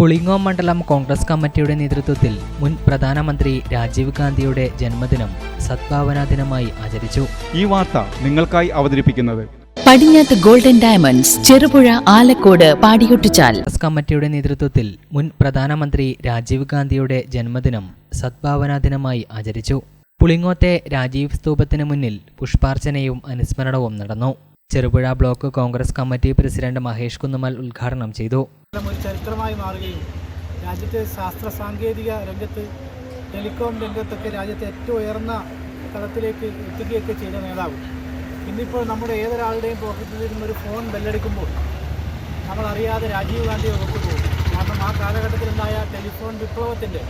പുളിങ്ങോ മണ്ഡലം കോൺഗ്രസ് കമ്മിറ്റിയുടെ നേതൃത്വത്തിൽ മുൻ പ്രധാനമന്ത്രി രാജീവ് ഗാന്ധിയുടെ ജന്മദിനം സദ്ഭാവനാ ദിനമായി ആചരിച്ചു. ഈ വാർത്ത നിങ്ങൾക്കായി അവതരിപ്പിക്കുന്നത് പടിഞ്ഞാത്ത് ഗോൾഡൻ ഡയമണ്ട്സ് ചെറുപുഴ ആലക്കോട് പാടിയൊട്ടിച്ചാൽ. കോൺഗ്രസ് കമ്മിറ്റിയുടെ നേതൃത്വത്തിൽ മുൻ പ്രധാനമന്ത്രി രാജീവ് ഗാന്ധിയുടെ ജന്മദിനം സദ്ഭാവനാ ദിനമായി ആചരിച്ചു. പുളിങ്ങോത്തെ രാജീവ് സ്തൂപത്തിന് മുന്നിൽ പുഷ്പാർച്ചനയും അനുസ്മരണവും നടന്നു. Cherupuzha block Congress committee president Mahesh Kunnummal ഉദ്ഘാടനം ചെയ്തു. ഒരു ചരിത്രമായി മാറുകയും രാജ്യത്തെ ശാസ്ത്ര സാങ്കേതിക രംഗത്ത് ടെലികോം രംഗത്തൊക്കെ രാജ്യത്തെ ഏറ്റവും ഉയർന്ന തലത്തിലേക്ക് എത്തുകയൊക്കെ ചെയ്ത നേതാവ്. ഇന്നിപ്പോൾ നമ്മുടെ ഏതൊരാളുടെയും പോക്കറ്റിൽ നിന്നും ഒരു ഫോൺ ബെല്ലടിക്കുമ്പോൾ നമ്മളറിയാതെ രാജീവ് ഗാന്ധിയെ ഓർത്തുപോകും കാരണം ആ കാലഘട്ടത്തിലുണ്ടായ ടെലിഫോൺ വിപ്ലവത്തിന്റെ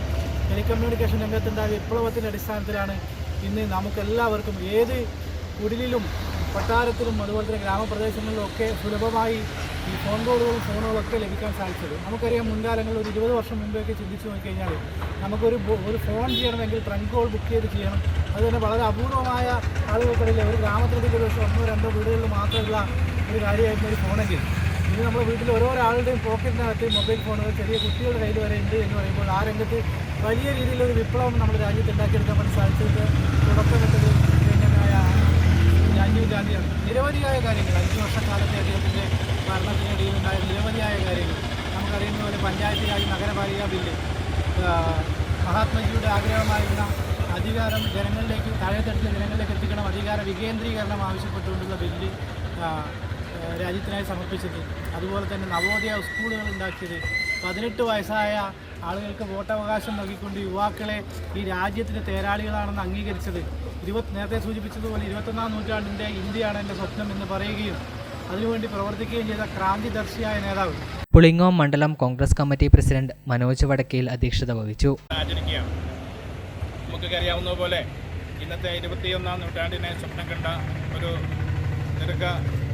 ടെലികമ്മ്യൂണിക്കേഷൻ രംഗത്തുണ്ടായ വിപ്ലവത്തിന്റെ അടിസ്ഥാനത്തിലാണ് ഇന്ന് നമുക്കെല്ലാവർക്കും ഏത് കുടിലിലും കൊട്ടാരത്തിലും അതുപോലെ തന്നെ ഗ്രാമപ്രദേശങ്ങളിലും ഒക്കെ സുലഭമായി ഈ ഫോൺ കോളുകളും ഫോണുകളും ഒക്കെ ലഭിക്കാൻ സാധിച്ചത്. നമുക്കറിയാം മുൻകാലങ്ങളിൽ ഒരു ഇരുപത് വർഷം മുമ്പെയൊക്കെ ചിന്തിച്ചു നോക്കിക്കഴിഞ്ഞാൽ നമുക്കൊരു ഒരു ഫോൺ ചെയ്യണമെങ്കിൽ ട്രങ്ക് കോൾ ബുക്ക് ചെയ്ത് ചെയ്യണം. അത് തന്നെ വളരെ അപൂർവമായ ആളുകൾക്കിടയിൽ ഒരു ഗ്രാമത്തിലേക്ക് ഒരു ദിവസം ഒന്നോ രണ്ടോ വീടുകളിൽ മാത്രമുള്ള ഒരു കാര്യമായിരുന്നു ഒരു ഫോണെങ്കിൽ ഇത് നമ്മുടെ വീട്ടിൽ ഓരോരാളുടെയും പോക്കറ്റിനകത്ത് മൊബൈൽ ഫോണുകൾ ചെറിയ കുട്ടികളുടെ കയ്യിൽ വരെ ഉണ്ട് എന്ന് പറയുമ്പോൾ ആ രംഗത്ത് വലിയ രീതിയിലൊരു വിപ്ലവം നമ്മുടെ രാജ്യത്ത് ഉണ്ടാക്കിയെടുക്കാൻ വേണ്ടി സാധിച്ചത് തുടക്കമിട്ടത് രാജീവ് ഗാന്ധിയാണ് നിരവധിയായ കാര്യങ്ങൾ. അഞ്ച് വർഷക്കാലത്തെ അദ്ദേഹത്തിന്റെ ഭരണത്തിനിടയിൽ ഉണ്ടായ നിരവധിയായ കാര്യങ്ങൾ. നമുക്കറിയുന്ന പോലെ പഞ്ചായത്ത് രാജ് നഗരപാലിക ബില്ല്. മഹാത്മജിയുടെ ആഗ്രഹമായിരുന്ന അധികാരം ജനങ്ങളിലേക്ക് താഴെത്തട്ടിൽ ജനങ്ങളിലേക്ക് എത്തിക്കണം അധികാര വികേന്ദ്രീകരണം ആവശ്യപ്പെട്ടുകൊണ്ടുള്ള ബില്ല് രാജ്യത്തിനായി സമർപ്പിച്ചത്. അതുപോലെ തന്നെ നവോദയ സ്കൂളുകൾ ഉണ്ടാക്കിയത്. പതിനെട്ട് വയസ്സായ ആളുകൾക്ക് വോട്ടവകാശം നൽകിക്കൊണ്ട് യുവാക്കളെ ഈ രാജ്യത്തിന്റെ തേരാളികളാണെന്ന് അംഗീകരിച്ചത്. ഇരുപത് നേരത്തെ സൂചിപ്പിച്ചതുപോലെ ഇരുപത്തൊന്നാം നൂറ്റാണ്ടിന്റെ ഇന്ത്യയാണ് എന്റെ സ്വപ്നം എന്ന് പറയുകയും അതിനുവേണ്ടി പ്രവർത്തിക്കുകയും ചെയ്ത ക്രാന്തിദർശിയായ നേതാവ്. പുളിങ്ങോം മണ്ഡലം Congress committee president Manoj Vadakkayil അധ്യക്ഷത വഹിച്ചു. നമുക്ക് നമുക്കൊക്കെ അറിയാവുന്ന പോലെ ഇന്നത്തെ ഇരുപത്തിയൊന്നാം നൂറ്റാണ്ടിനെ സ്വപ്നം കണ്ട ഒരു ദീർഘ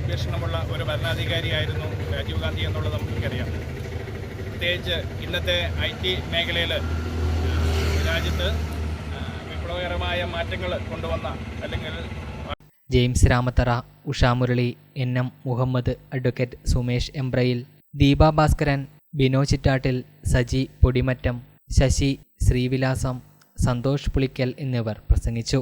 വീക്ഷണമുള്ള ഒരു ഭരണാധികാരിയായിരുന്നു രാജീവ് ഗാന്ധി എന്നുള്ളത് നമുക്കറിയാം പ്രത്യേകിച്ച് ഇന്നത്തെ ഐ ടി മേഖലയിൽ രാജ്യത്ത് വിപ്ലവകരമായ മാറ്റങ്ങൾ കൊണ്ടുവന്ന അല്ലെങ്കിൽ James Ramathara Usha Murali N M Muhammad advocate Sumesh Embrayil Deepa Bhaskaran Bino Chittattil Saji Podimattam Sasi Srivilasam Santhosh Pulickal എന്നിവർ പ്രസംഗിച്ചു.